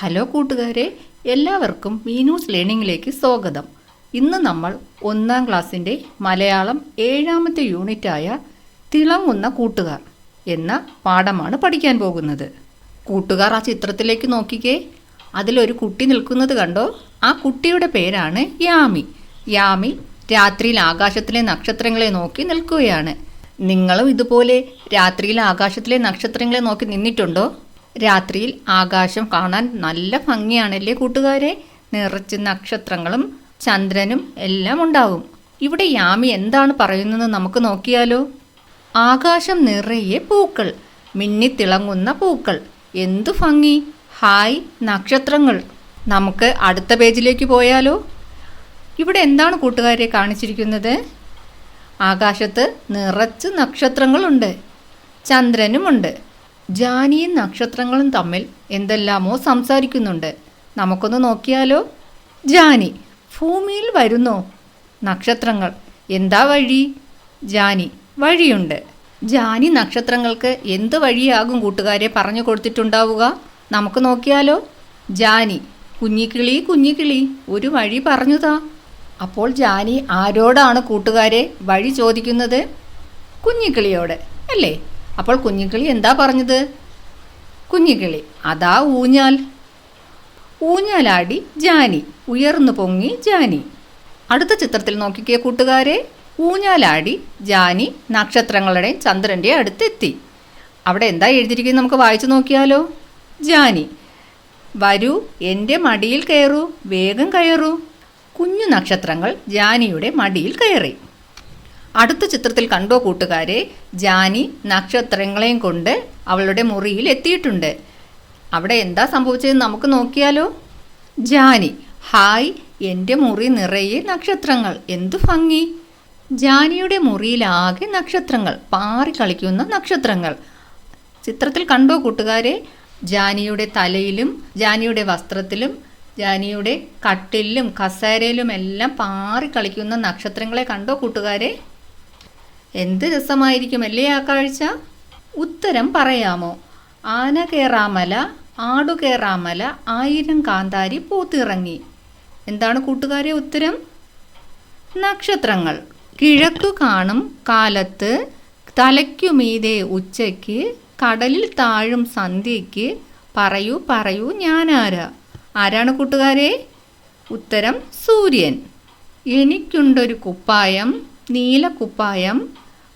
Hello കൂട്ടുകാരെ എല്ലാവർക്കും മീനൂസ് ലേണിംഗിലേക്ക് സ്വാഗതം. ഇന്ന് നമ്മൾ ഒന്നാം ക്ലാസ്സിന്റെ മലയാളം ഏഴാമത്തെ യൂണിറ്റായ തിളങ്ങുന്ന കൂട്ടുകാർ എന്ന പാഠമാണ് പഠിക്കാൻ പോകുന്നത്. കൂട്ടുകാർ ആ ചിത്രത്തിലേക്ക് നോക്കിക്കേ. അതിലൊരു കുട്ടി നിൽക്കുന്നത് കണ്ടോ? ആ കുട്ടിയുടെ പേരാണ് യാമി. യാമി രാത്രിയിൽ ആകാശത്തിലെ നക്ഷത്രങ്ങളെ നോക്കി നിൽക്കുകയാണ്. നിങ്ങളും ഇതുപോലെ രാത്രിയിൽ ആകാശത്തിലെ നക്ഷത്രങ്ങളെ നോക്കി നിന്നിട്ടുണ്ടോ? രാത്രിയിൽ ആകാശം കാണാൻ നല്ല ഭംഗിയാണല്ലേ കൂട്ടുകാരെ? നിറച്ച് നക്ഷത്രങ്ങളും ചന്ദ്രനും എല്ലാം ഉണ്ടാവും. ഇവിടെ യാമി എന്താണ് പറയുന്നത് നമുക്ക് നോക്കിയാലോ? ആകാശം നിറയെ പൂക്കൾ മിന്നിത്തിളങ്ങുന്ന പൂക്കൾ. എന്തു ഭംഗി! ഹായ് നക്ഷത്രങ്ങൾ. നമുക്ക് അടുത്ത പേജിലേക്ക് പോയാലോ? ഇവിടെ എന്താണ് കൂട്ടുകാരെ കാണിച്ചിരിക്കുന്നത്? ആകാശത്ത് നിറച്ച് നക്ഷത്രങ്ങളുണ്ട്. ചന്ദ്രനുമുണ്ട്. ജാനിയും നക്ഷത്രങ്ങളും തമ്മിൽ എന്തെല്ലാമോ സംസാരിക്കുന്നുണ്ട്. നമുക്കൊന്ന് നോക്കിയാലോ? ജാനി ഭൂമിയിൽ വരുന്നോ? നക്ഷത്രങ്ങൾ എന്താ വഴി? ജാനി വഴിയുണ്ട്. ജാനി നക്ഷത്രങ്ങൾക്ക് എന്ത് വഴിയാകും കൂട്ടുകാരെ പറഞ്ഞു കൊടുത്തിട്ടുണ്ടാവുക? നമുക്ക് നോക്കിയാലോ? ജാനി കുഞ്ഞിക്കിളി കുഞ്ഞിക്കിളി ഒരു വഴി പറഞ്ഞുതാ. അപ്പോൾ ജാനി ആരോടാണ് കൂട്ടുകാരെ വഴി ചോദിക്കുന്നത്? കുഞ്ഞിക്കിളിയോട് അല്ലേ? അപ്പോൾ കുഞ്ഞിക്കിളി എന്താ പറഞ്ഞത്? കുഞ്ഞിക്കിളി അതാ ഊഞ്ഞാൽ. ഊഞ്ഞാലാടി ജാനി ഉയർന്നു പൊങ്ങി ജാനി. അടുത്ത ചിത്രത്തിൽ നോക്കിക്കേ കൂട്ടുകാരെ. ഊഞ്ഞാലാടി ജാനി നക്ഷത്രങ്ങളുടെയും ചന്ദ്രന്റെ അടുത്തെത്തി. അവിടെ എന്താ എഴുതിയിരിക്കുന്നത് നമുക്ക് വായിച്ചു നോക്കിയാലോ? ജാനി വരൂ എന്റെ മടിയിൽ കയറൂ വേഗം കയറൂ. കുഞ്ഞു നക്ഷത്രങ്ങൾ ജാനിയുടെ മടിയിൽ കയറി. അടുത്ത ചിത്രത്തിൽ കണ്ടോ കൂട്ടുകാരെ? ജാനി നക്ഷത്രങ്ങളെയും കൊണ്ട് അവളുടെ മുറിയിൽ എത്തിയിട്ടുണ്ട്. അവിടെ എന്താ സംഭവിച്ചതെന്ന് നമുക്ക് നോക്കിയാലോ? ജാനി ഹായ് എന്റെ മുറി നിറയെ നക്ഷത്രങ്ങൾ. എന്തു ഭംഗി. ജാനിയുടെ മുറിയിലാകെ നക്ഷത്രങ്ങൾ പാറി കളിക്കുന്ന നക്ഷത്രങ്ങൾ. ചിത്രത്തിൽ കണ്ടോ കൂട്ടുകാരെ? ജാനിയുടെ തലയിലും ജാനിയുടെ വസ്ത്രത്തിലും ജാനിയുടെ കട്ടിലും കസേരയിലും എല്ലാം പാറി കളിക്കുന്ന നക്ഷത്രങ്ങളെ കണ്ടോ കൂട്ടുകാരെ? എന്ത് രസമായിരിക്കും അല്ലേ ആ കാഴ്ച? ഉത്തരം പറയാമോ? ആന കയറാമല ആടു കയറാമല ആയിരം കാന്താരി പൂത്തിറങ്ങി. എന്താണ് കൂട്ടുകാരെ ഉത്തരം? നക്ഷത്രങ്ങൾ. കിഴക്കു കാണും കാലത്ത് തലയ്ക്കുമീതെ ഉച്ചയ്ക്ക് കടലിൽ താഴും സന്ധ്യയ്ക്ക് പറയൂ പറയൂ ഞാനാരാ? ആരാണ് കൂട്ടുകാരെ? ഉത്തരം സൂര്യൻ. എനിക്കുണ്ടൊരു കുപ്പായം നീല കുപ്പായം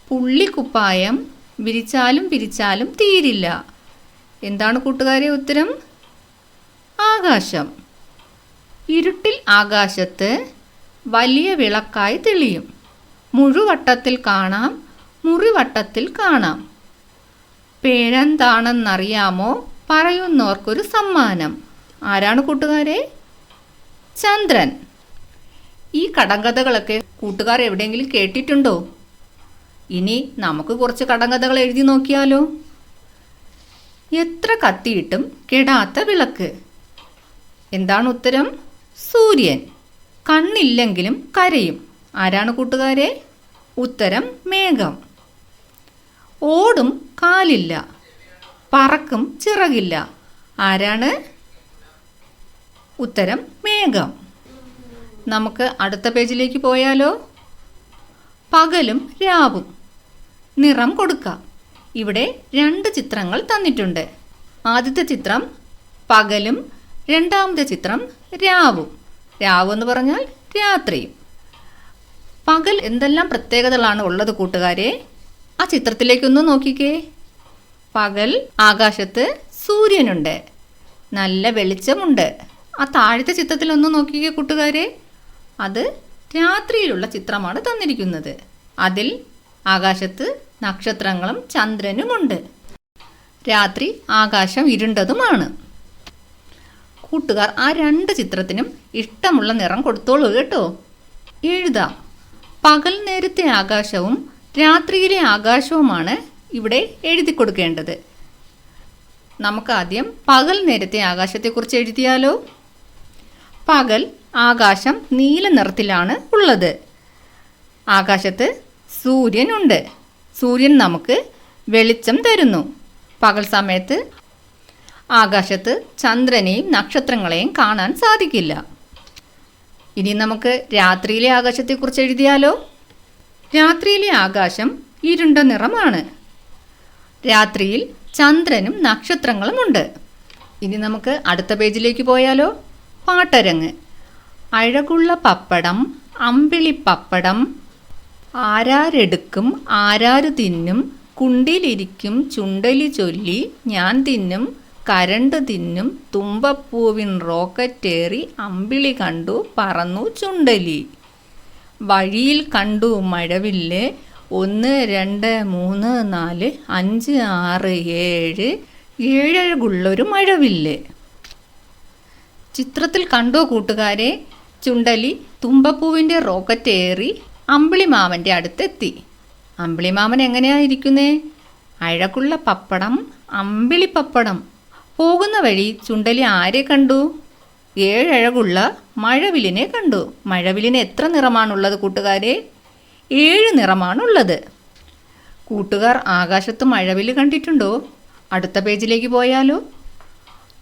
പുള്ളിക്കുപ്പായം വിരിച്ചാലും വിരിച്ചാലും തീരില്ല. എന്താണ് കൂട്ടുകാരെ ഉത്തരം? ആകാശം. ഇരുട്ടിൽ ആകാശത്ത് വലിയ വിളക്കായി തെളിയും. മുഴുവട്ടത്തിൽ കാണാം മുറിവട്ടത്തിൽ കാണാം. പേരെന്താണെന്നറിയാമോ? പറയുന്നവർക്കൊരു സമ്മാനം. ആരാണ് കൂട്ടുകാരെ? ചന്ദ്രൻ. ഈ കടങ്കഥകളൊക്കെ കൂട്ടുകാർ എവിടെയെങ്കിലും കേട്ടിട്ടുണ്ടോ? ഇനി നമുക്ക് കുറച്ച് കടങ്കഥകൾ എഴുതി നോക്കിയാലോ? എത്ര കത്തിയിട്ടും കെടാത്ത വിളക്ക്. എന്താണ് ഉത്തരം? സൂര്യൻ. കണ്ണില്ലെങ്കിലും കരയും. ആരാണ് കൂട്ടുകാരെ? ഉത്തരം മേഘം. ഓടും കാലില്ല. പറക്കും ചിറകില്ല. ആരാണ്? ഉത്തരം മേഘം. നമുക്ക് അടുത്ത പേജിലേക്ക് പോയാലോ? പകലും രാവും. നിറം കൊടുക്കാം. ഇവിടെ രണ്ട് ചിത്രങ്ങൾ തന്നിട്ടുണ്ട്. ആദ്യത്തെ ചിത്രം പകലും രണ്ടാമത്തെ ചിത്രം രാവും. രാവും എന്ന് പറഞ്ഞാൽ രാത്രിയും. പകൽ എന്തെല്ലാം പ്രത്യേകതകളാണ് ഉള്ളത് കൂട്ടുകാരെ? ആ ചിത്രത്തിലേക്കൊന്ന് നോക്കിക്കേ. പകൽ ആകാശത്ത് സൂര്യനുണ്ട്. നല്ല വെളിച്ചമുണ്ട്. ആ താഴത്തെ ചിത്രത്തിലൊന്ന് നോക്കിക്കേ കൂട്ടുകാരെ. അത് രാത്രിയിലുള്ള ചിത്രമാണ് തന്നിരിക്കുന്നത്. അതിൽ ആകാശത്ത് നക്ഷത്രങ്ങളും ചന്ദ്രനുമുണ്ട്. രാത്രി ആകാശം ഇരുണ്ടതുമാണ്. കൂട്ടുകാർ ആ രണ്ട് ചിത്രത്തിനും ഇഷ്ടമുള്ള നിറം കൊടുത്തോളൂ കേട്ടോ. എഴുതാം. പകൽ നേരത്തെ ആകാശവും രാത്രിയിലെ ആകാശവുമാണ് ഇവിടെ എഴുതി കൊടുക്കേണ്ടത്. നമുക്ക് ആദ്യം പകൽ നേരത്തെ ആകാശത്തെക്കുറിച്ച് എഴുതിയാലോ? പകൽ ആകാശം നീല നിറത്തിലാണ് ഉള്ളത്. ആകാശത്ത് സൂര്യനുണ്ട് സൂര്യൻ നമുക്ക് വെളിച്ചം തരുന്നു. പകൽ സമയത്ത് ആകാശത്ത് ചന്ദ്രനെയും നക്ഷത്രങ്ങളെയും കാണാൻ സാധിക്കില്ല. ഇനി നമുക്ക് രാത്രിയിലെ ആകാശത്തെക്കുറിച്ച് എഴുതിയാലോ? രാത്രിയിലെ ആകാശം ഇരുണ്ട നിറമാണ്. രാത്രിയിൽ ചന്ദ്രനും നക്ഷത്രങ്ങളും ഉണ്ട്. ഇനി നമുക്ക് അടുത്ത പേജിലേക്ക് പോയാലോ? പാട്ടരങ്ങ്. അഴകുള്ള പപ്പടം അമ്പിളിപ്പപ്പടം ആരാരെടുക്കും ആരാരു തിന്നും കുണ്ടിലിരിക്കും ചുണ്ടലി ചൊല്ലി ഞാൻ തിന്നും കരണ്ട് തിന്നും തുമ്പപ്പൂവിൻ റോക്കറ്റേറി അമ്പിളി കണ്ടു പറന്നു ചുണ്ടലി. വഴിയിൽ കണ്ടു മഴവില്ല് ഒന്ന് രണ്ട് മൂന്ന് നാല് അഞ്ച് ആറ് ഏഴ് ഏഴഴകുള്ളൊരു മഴവില്ല്. ചിത്രത്തിൽ കണ്ടോ കൂട്ടുകാരെ? ചുണ്ടലി തുമ്പപ്പൂവിന്റെ റോക്കറ്റ് ഏറി അമ്പിളിമാമന്റെ അടുത്തെത്തി. അമ്പിളിമാമൻ എങ്ങനെയായിരിക്കുന്നേ? അഴകുള്ള പപ്പടം അമ്പിളിപ്പപ്പടം പോകുന്ന വഴി ചുണ്ടലി ആരെ കണ്ടു? ഏഴഴകുള്ള മഴവിലിനെ കണ്ടു. മഴവിലിന് എത്ര നിറമാണുള്ളത് കൂട്ടുകാരെ? ഏഴ് നിറമാണുള്ളത്. കൂട്ടുകാർ ആകാശത്ത് മഴവിൽ കണ്ടിട്ടുണ്ടോ? അടുത്ത പേജിലേക്ക് പോയാലോ?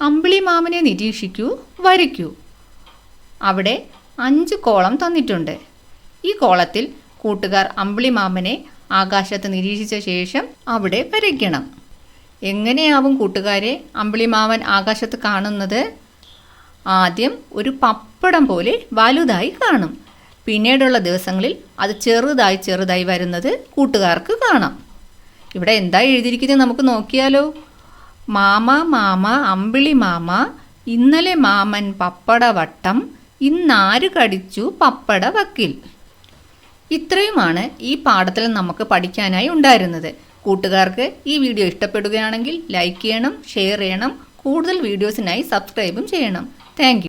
അമ്പിളി മാമനെ നിരീക്ഷിക്കൂ വരയ്ക്കൂ. അവിടെ അഞ്ച് കോളം തന്നിട്ടുണ്ട്. ഈ കോളത്തിൽ കൂട്ടുകാർ അമ്പിളി മാമനെ ആകാശത്ത് നിരീക്ഷിച്ച ശേഷം അവിടെ വരയ്ക്കണം. എങ്ങനെയാവും കൂട്ടുകാരെ അമ്പിളി മാമൻ ആകാശത്ത് കാണുന്നത്? ആദ്യം ഒരു പപ്പടം പോലെ വലുതായി കാണും. പിന്നീടുള്ള ദിവസങ്ങളിൽ അത് ചെറുതായി ചെറുതായി വരുന്നത് കൂട്ടുകാർക്ക് കാണാം. ഇവിടെ എന്താ എഴുതിയിരിക്കുന്നത് നമുക്ക് നോക്കിയാലോ? മാമ മാമ അമ്പിളി മാമ ഇന്നലെ മാമൻ പപ്പട വട്ടം ഇന്നാര് കടിച്ചു പപ്പട വക്കിൽ? ഇത്രയുമാണ് ഈ പാഠത്തിൽ നമുക്ക് പഠിക്കാനായി ഉണ്ടായിരുന്നത്. കൂട്ടുകാർക്ക് ഈ വീഡിയോ ഇഷ്ടപ്പെടുകയാണെങ്കിൽ ലൈക്ക് ചെയ്യണം ഷെയർ ചെയ്യണം കൂടുതൽ വീഡിയോസിനായി സബ്സ്ക്രൈബും ചെയ്യണം. താങ്ക്